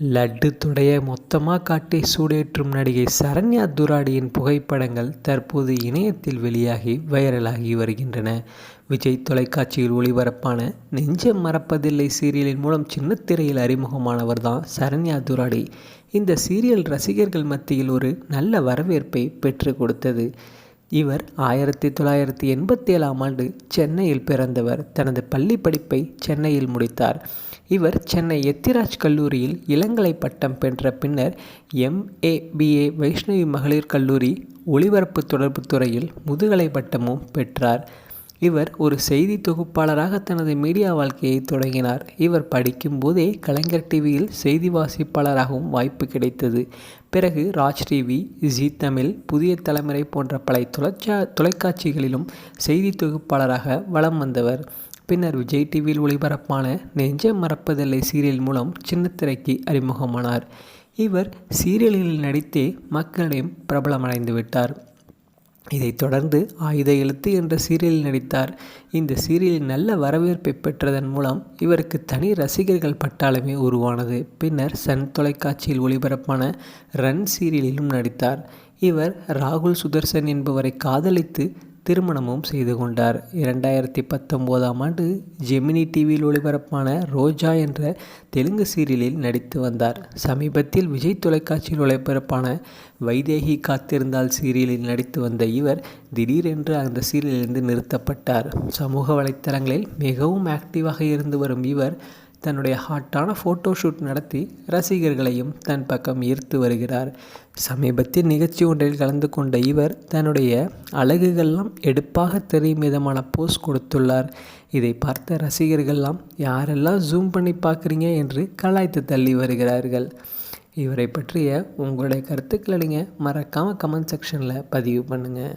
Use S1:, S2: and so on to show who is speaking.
S1: லட்டு துடைய மொத்தமாக காட்டி சூடேற்றும் நடிகை சரண்யா துராடியின் புகைப்படங்கள் தற்போது இணையத்தில் வெளியாகி வைரலாகி வருகின்றன. விஜய் தொலைக்காட்சியில் ஒளிபரப்பான நெஞ்சம் மறப்பதில்லை சீரியலின் மூலம் சின்னத்திரையில் அறிமுகமானவர் தான் சரண்யா துராடி. இந்த சீரியல் ரசிகர்கள் மத்தியில் ஒரு நல்ல வரவேற்பை பெற்று கொடுத்தது. இவர் தொள்ளாயிரத்தி எண்பத்தி ஏழாம் ஆண்டு சென்னையில் பிறந்தவர். தனது பள்ளி படிப்பை சென்னையில் முடித்தார். இவர் சென்னை எத்திராஜ் கல்லூரியில் இளங்கலை பட்டம் பெற்ற பின்னர் எம்ஏபிஏ வைஷ்ணவி மகளிர் கல்லூரி ஒளிபரப்பு தொடர்பு துறையில் முதுகலை பட்டமும் பெற்றார். இவர் ஒரு செய்தி தொகுப்பாளராக தனது மீடியா வாழ்க்கையை தொடங்கினார். இவர் படிக்கும்போதே கலைஞர் டிவியில் செய்தி வாசிப்பாளராகவும் வாய்ப்பு கிடைத்தது. பிறகு ராஜ் டிவி, ஜீ தமிழ், புதிய தலைமுறை போன்ற பல தொலைச்சா தொலைக்காட்சிகளிலும் செய்தி தொகுப்பாளராக வலம் வந்தவர். பின்னர் விஜய் டிவியில் ஒளிபரப்பான நெஞ்சம் மறப்பதில்லை சீரியல் மூலம் சின்னத்திரைக்கு அறிமுகமானார். இவர் சீரியல்களில் நடித்தே மக்களிடம் பிரபலமடைந்து விட்டார். இதைத் தொடர்ந்து ஆயுத எழுத்து என்ற சீரியலில் நடித்தார். இந்த சீரியலில் நல்ல வரவேற்பை பெற்றதன் மூலம் இவருக்கு தனி ரசிகர்கள் பட்டாளமே உருவானது. பின்னர் சன் தொலைக்காட்சியில் ஒளிபரப்பான ரன் சீரியலிலும் நடித்தார். இவர் ராகுல் சுதர்சன் என்பவரை காதலித்து திருமணமும் செய்து கொண்டார். இரண்டாயிரத்தி பத்தொம்போதாம் ஆண்டு ஜெமினி டிவியில் ஒளிபரப்பான ரோஜா என்ற தெலுங்கு சீரியலில் நடித்து வந்தார். சமீபத்தில் விஜய் தொலைக்காட்சியில் ஒளிபரப்பான வைதேகி காத்திருந்தால் சீரியலில் நடித்து வந்த இவர் திடீரென்று அந்த சீரியலிலிருந்து நிறுத்தப்பட்டார். சமூக வலைத்தளங்களில் மிகவும் ஆக்டிவாக இருந்து வரும் இவர் தன்னுடைய ஹாட்டான ஃபோட்டோ ஷூட் நடத்தி ரசிகர்களையும் தன் பக்கம் ஈர்த்து வருகிறார். சமீபத்தில் நிகழ்ச்சி ஒன்றில் கலந்து கொண்ட இவர் தன்னுடைய அழகுகள்லாம் எடுப்பாக தெரியும் விதமான போஸ் கொடுத்துள்ளார். இதை பார்த்த ரசிகர்கள்லாம் யாரெல்லாம் ஜூம் பண்ணி பார்க்குறீங்க என்று கலாய்த்து தள்ளி வருகிறார்கள். இவரை பற்றிய உங்களுடைய கருத்துக்களை நீங்கள் மறக்காமல் கமெண்ட் செக்ஷனில் பதிவு பண்ணுங்கள்.